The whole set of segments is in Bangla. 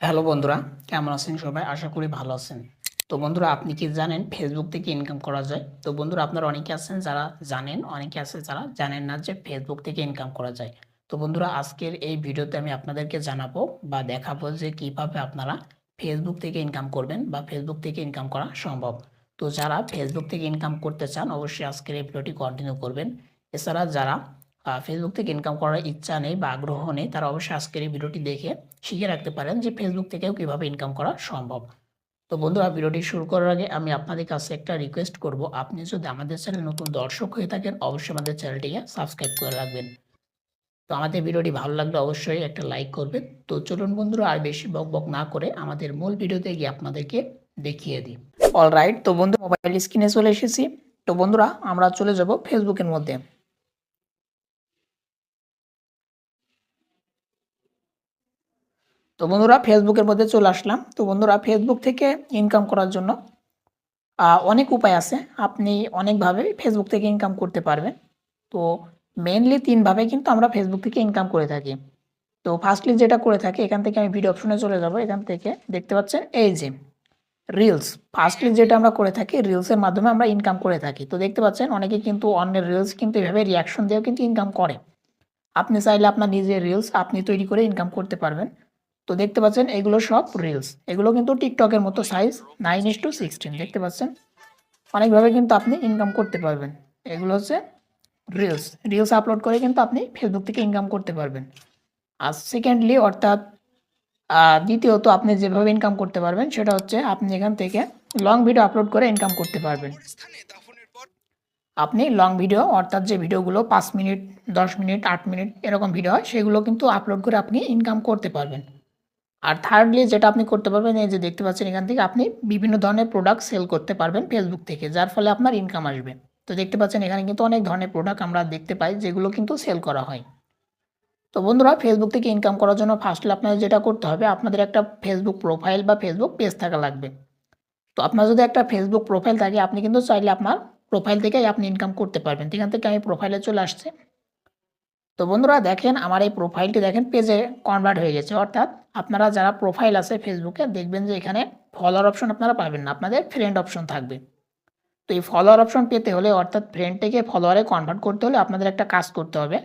হ্যালো বন্ধুরা, কেমন আছেন সবাই? আশা করি ভালো আছেন। তো বন্ধুরা, আপনি কি জানেন ফেসবুক থেকে ইনকাম করা যায়? তো বন্ধুরা, আপনারা অনেকে আছেন যারা জানেন, অনেকে আছে যারা জানেন না যে ফেসবুক থেকে ইনকাম করা যায়। তো বন্ধুরা, আজকের এই ভিডিওতে আমি আপনাদেরকে জানাব বা দেখাবো যে কীভাবে আপনারা ফেসবুক থেকে ইনকাম করবেন বা ফেসবুক থেকে ইনকাম করা সম্ভব। তো যারা ফেসবুক থেকে ইনকাম করতে চান, অবশ্যই আজকের এই ভিডিওটি কন্টিনিউ করবেন। এছাড়া যারা ফেসবুক থেকে ইনকাম করার ইচ্ছা নেই বা আগ্রহ নেই, তারা অবশ্যই আজকের এই ভিডিওটি দেখে শিখে রাখতে পারেন যে ফেসবুক থেকেও কীভাবে ইনকাম করা সম্ভব। তো বন্ধুরা, ভিডিওটি শুরু করার আগে আমি আপনাদের কাছে একটা রিকোয়েস্ট করব, আপনি যদি আমাদের চ্যানেল নতুন দর্শক হয়ে থাকেন, অবশ্যই আমাদের চ্যানেলটিকে সাবস্ক্রাইব করে রাখবেন। তো আমাদের ভিডিওটি ভালো লাগলে অবশ্যই একটা লাইক করবেন। তো চলুন বন্ধুরা, আর বেশি বক বক না করে আমাদের মূল ভিডিওতে গিয়ে আপনাদেরকে দেখিয়ে দিই। অল রাইট তো বন্ধু মোবাইল স্ক্রিনে চলে এসেছি। তো বন্ধুরা, আমরা চলে যাব ফেসবুকের মধ্যে। তো বন্ধুরা ফেসবুকের মধ্যে চলে আসলাম। তো বন্ধুরা ফেসবুক থেকে ইনকাম করার জন্য অনেক উপায় আছে। আপনি অনেকভাবে ফেসবুক থেকে ইনকাম করতে পারবেন। তো মেনলি তিনভাবে কিন্তু আমরা ফেসবুক থেকে ইনকাম করে থাকি। তো ফার্স্টলি যেটা করে থাকি, এখান থেকে আমি ভিডিও অপশনে চলে যাব। এখান থেকে দেখতে পাচ্ছেন, এই যে রিলস ফার্স্টলি যেটা আমরা করে থাকি রিলসের মাধ্যমে আমরা ইনকাম করে থাকি। তো দেখতে পাচ্ছেন, অনেকে কিন্তু অন্যের রিলস কিন্তু এভাবে রিয়াকশন দিয়েও কিন্তু ইনকাম করে। আপনি চাইলে আপনার নিজের রিলস আপনি তৈরি করে ইনকাম করতে পারবেন। তো দেখতে পাচ্ছেন, এগুলো সব রিলস এগুলো কিন্তু টিকটকের মতো size nine is to sixteen দেখতে পাচ্ছেন? অনেকভাবে কিন্তু আপনি ইনকাম করতে পারবেন। এগুলো হচ্ছে রিলস রিলস আপলোড করে কিন্তু আপনি ফেসবুক থেকে ইনকাম করতে পারবেন। আর সেকেন্ডলি অর্থাৎ দ্বিতীয়ত আপনি যেভাবে ইনকাম করতে পারবেন, সেটা হচ্ছে আপনি এখান থেকে লং ভিডিও আপলোড করে ইনকাম করতে পারবেন। আপনি লং ভিডিও অর্থাৎ যে ভিডিওগুলো পাঁচ মিনিট, দশ মিনিট, আট মিনিট এরকম ভিডিও হয়, সেগুলো কিন্তু আপলোড করে আপনি ইনকাম করতে পারবেন। আর থার্ডলি যেটা আপনি করতে পারবেন, এই যে দেখতে পাচ্ছেন এখান থেকে আপনি বিভিন্ন ধরনের প্রোডাক্ট সেল করতে পারবেন ফেসবুক থেকে, যার ফলে আপনার ইনকাম আসবে। তো দেখতে পাচ্ছেন এখানে কিন্তু অনেক ধরনের প্রোডাক্ট আমরা দেখতে পাই, যেগুলো কিন্তু সেল করা হয়। তো বন্ধুরা ফেসবুক থেকে ইনকাম করার জন্য ফার্স্টলি আপনাদের যেটা করতে হবে, আপনাদের একটা ফেসবুক প্রোফাইল বা ফেসবুক পেজ থাকা লাগবে। তো আপনার যদি একটা ফেসবুক প্রোফাইল থাকে, আপনি কিন্তু চাইলে আপনার প্রোফাইল থেকেই আপনি ইনকাম করতে পারবেন। এখান থেকে আমি প্রোফাইলে চলে আসছে তো বন্ধুরা দেখেন আমার এই প্রোফাইলটি দেখেন পেজে কনভার্ট হয়ে গেছে। অর্থাৎ আপনারা যারা প্রোফাইল আছে ফেসবুকে দেখবেন যে এখানে ফলোয়ার অপশন আপনারা পাবেন না, আপনাদের ফ্রেন্ড অপশন থাকবে। তো এই ফলোয়ার অপশন পেতে হলে অর্থাৎ ফ্রেন্ড থেকে ফলোয়ারে কনভার্ট করতে হলে আপনাদের একটা কাজ করতে হবে।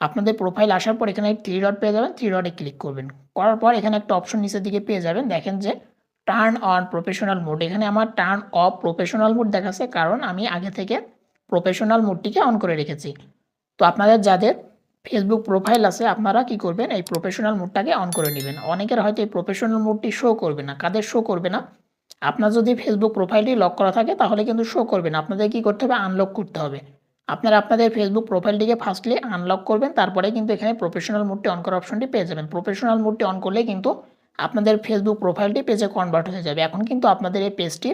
আপনাদের প্রোফাইল আসার পর এখানে থ্রি ডট পেয়ে যাবেন থ্রি ডটে ক্লিক করবেন। করার পর এখানে একটা অপশন নিচের দিকে পেয়ে যাবেন, দেখেন যে টার্ন অন প্রফেশনাল মোড এখানে আমার টার্ন অফ প্রফেশনাল মোড দেখাচ্ছে, কারণ আমি আগে থেকে প্রফেশনাল মোডটিকে অন করে রেখেছি। তো আপনাদের যাদের ফেসবুক প্রোফাইল আছে, আপনারা কি করবেন? এই প্রফেশনাল মোডটাকে অন করে নেবেন। অনেকের হয়তো এই প্রফেশনাল মোডটি শো করবে না। কাদের শো করবে না? আপনার যদি ফেসবুক প্রোফাইলটি লক করা থাকে, তাহলে কিন্তু শো করবে না আপনাদের কি করতে হবে? আনলক করতে হবে। আপনারা আপনাদের ফেসবুক প্রোফাইলটিকে ফার্স্টলি আনলক করবেন, তারপরে কিন্তু এখানে প্রফেশনাল মোডটি অন করার অপশনটি পেয়ে যাবেন। প্রফেশনাল মোডটি অন করলে কিন্তু আপনাদের ফেসবুক প্রোফাইলটি পেজে কনভার্ট হয়ে যাবে। এখন কিন্তু আপনাদের এই পেজটি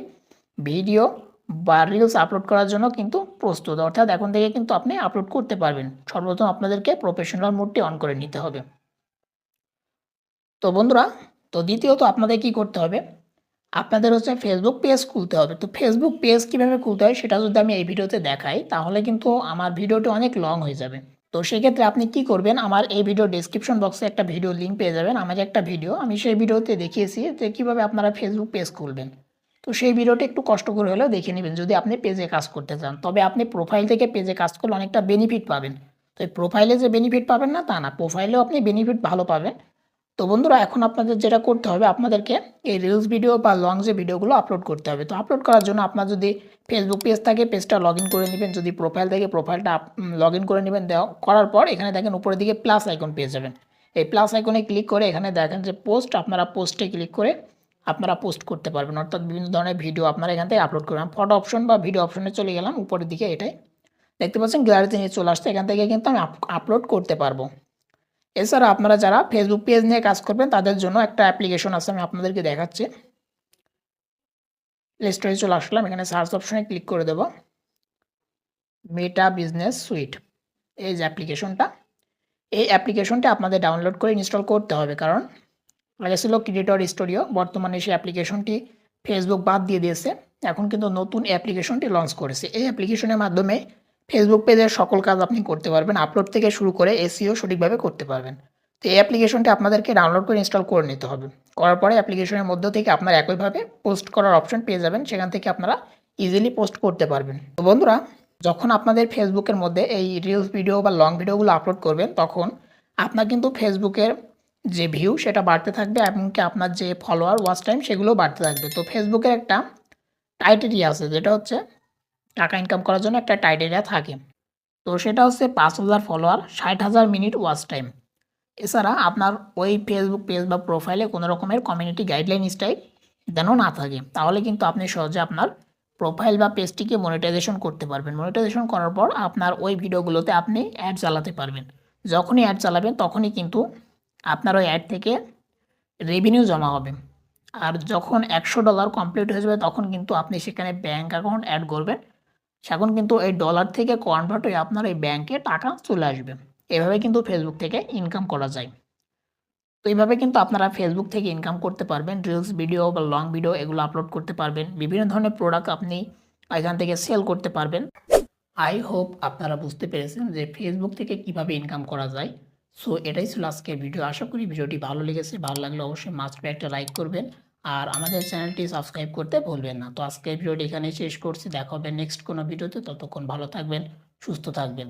ভিডিও বা রিলস আপলোড করার জন্য কিন্তু প্রস্তুত। অর্থাৎ এখন থেকে কিন্তু আপনি আপলোড করতে পারবেন। সর্বপ্রথম আপনাদেরকে প্রফেশনাল মোডটি অন করে নিতে হবে। তো বন্ধুরা, তো দ্বিতীয়ত আপনাদের কি করতে হবে? আপনাদের হচ্ছে ফেসবুক পেজ খুলতে হবে। তো ফেসবুক পেজ কীভাবে খুলতে হয় সেটা যদি আমি এই ভিডিওতে দেখাই, তাহলে কিন্তু আমার ভিডিওটি অনেক লং হয়ে যাবে। তো সেক্ষেত্রে আপনি কি করবেন, আমার এই ভিডিও ডেসক্রিপশন বক্সে একটা ভিডিও লিঙ্ক পেয়ে যাবেন। আমার একটা ভিডিও আমি সেই ভিডিওতে দেখিয়েছি যে কীভাবে আপনারা ফেসবুক পেজ খুলবেন। তো সেই ভিডিওটি একটু কষ্ট করে হলেও দেখে নেবেন, যদি আপনি পেজে কাজ করতে চান। তবে আপনি প্রোফাইল থেকে পেজে কাজ করলে অনেকটা বেনিফিট পাবেন। তো এই প্রোফাইলে যে বেনিফিট পাবেন না, তা না। প্রোফাইলেও আপনি বেনিফিট ভালো পাবেন। তো বন্ধুরা, এখন আপনাদের যেটা করতে হবে, আপনাদেরকে এই রিলস ভিডিও বা লং যে ভিডিওগুলো আপলোড করতে হবে। তো আপলোড করার জন্য আপনার যদি ফেসবুক পেজ থাকে পেজটা লগ করে নেবেন। যদি প্রোফাইল থেকে প্রোফাইলটা লগ করে নেবেন করার পর এখানে দেখেন উপরের দিকে প্লাস আইকন পেয়ে যাবেন। এই প্লাস আইকনে ক্লিক করে এখানে দেখেন যে পোস্ট আপনারা পোস্টে ক্লিক করে আপনারা পোস্ট করতে পারবেন। অর্থাৎ বিভিন্ন ধরনের ভিডিও আপনারা এখান থেকে আপলোড করবেন। ফটো অপশন বা ভিডিও অপশনে চলে গেলাম, উপরের দিকে এটাই। দেখতে পাচ্ছেন গ্যালারিতে নিয়ে চলে আসছে, এখান থেকে কিন্তু আমি আপলোড করতে পারব। এছাড়া আপনারা যারা ফেসবুক পেজ নিয়ে কাজ করবেন, তাদের জন্য একটা অ্যাপ্লিকেশন আছে, আমি আপনাদেরকে দেখাচ্ছি। প্লে স্টোরে চলে আসলাম, এখানে সার্চ অপশনে ক্লিক করে দেব। মেটা বিজনেস সুইট এই যে অ্যাপ্লিকেশনটা এই অ্যাপ্লিকেশনটা আপনাদের ডাউনলোড করে ইনস্টল করতে হবে, কারণ আগে ছিল ক্রিয়েটর স্টুডিও, বর্তমানে সেই অ্যাপ্লিকেশনটি ফেসবুক বাদ দিয়ে দিয়েছে। এখন কিন্তু নতুন অ্যাপ্লিকেশনটি লঞ্চ করেছে। এই অ্যাপ্লিকেশনের মাধ্যমে ফেসবুক পেজের সকল কাজ আপনি করতে পারবেন। আপলোড থেকে শুরু করে এসিও সঠিকভাবে করতে পারবেন। তো এই অ্যাপ্লিকেশনটি আপনাদেরকে ডাউনলোড করে ইনস্টল করে নিতে হবে। করার পরে অ্যাপ্লিকেশনের মধ্য থেকে আপনারা একইভাবে পোস্ট করার অপশন পেয়ে যাবেন। সেখান থেকে আপনারা ইজিলি পোস্ট করতে পারবেন। তো বন্ধুরা, যখন আপনাদের ফেসবুকের মধ্যে এই রিলস ভিডিও বা লং ভিডিওগুলো আপলোড করবেন, তখন আপনার কিন্তু ফেসবুকের যে ভিউ সেটা বাড়তে থাকবে এমনকি আপনার যে ফলোয়ার ওয়াচ টাইম সেগুলো বাড়তে থাকবে। তো ফেসবুকের একটা টাইটেরিয়া আছে, যেটা হচ্ছে টাকা ইনকাম করার জন্য একটা টাইটেরিয়া থাকে। তো সেটা হচ্ছে পাঁচ হাজার ফলোয়ার ষাট হাজার মিনিট ওয়াচ টাইম এছাড়া আপনার ওই ফেসবুক পেজ বা প্রোফাইলে কোনো রকমের কমিউনিটি গাইডলাইন স্ট্রাইক যেন না থাকে, তাহলে কিন্তু আপনি সহজে আপনার প্রোফাইল বা পেজটিকে মনিটাইজেশন করতে পারবেন। মনিটাইজেশন করার পর আপনার ওই ভিডিওগুলোতে আপনি অ্যাড চালাতে পারবেন। যখনই অ্যাড চালাবেন, তখনই কিন্তু আপনার ওই অ্যাড থেকে রেভিনিউ জমা হবে। আর যখন একশো ডলার কমপ্লিট হয়ে যাবে, তখন কিন্তু আপনি সেখানে ব্যাঙ্ক অ্যাকাউন্ট অ্যাড করবেন। সেখন কিন্তু এই ডলার থেকে কনভার্ট হয়ে আপনার এই ব্যাংকে টাকা চলে আসবে। এভাবে কিন্তু ফেসবুক থেকে ইনকাম করা যায়। তো এইভাবে কিন্তু আপনারা ফেসবুক থেকে ইনকাম করতে পারবেন। রিলস ভিডিও বা লং ভিডিও এগুলো আপলোড করতে পারবেন। বিভিন্ন ধরনের প্রোডাক্ট আপনি এখান থেকে সেল করতে পারবেন। আই হোপ আপনারা বুঝতে পেরেছেন যে ফেসবুক থেকে কীভাবে ইনকাম করা যায়। সো এটাই ছিল আজকের ভিডিও আশা করি ভিডিওটি ভালো লেগেছে। ভালো লাগলে অবশ্যই মাস্ট একটা লাইক করবেন। আর আমাদের চ্যানেলটি সাবস্ক্রাইব করতে ভুলবেন না। তো আজকের ভিডিওটি এখানে শেষ করছি। দেখা হবে নেক্সট কোনো ভিডিওতে ততক্ষণ ভালো থাকবেন, সুস্থ থাকবেন।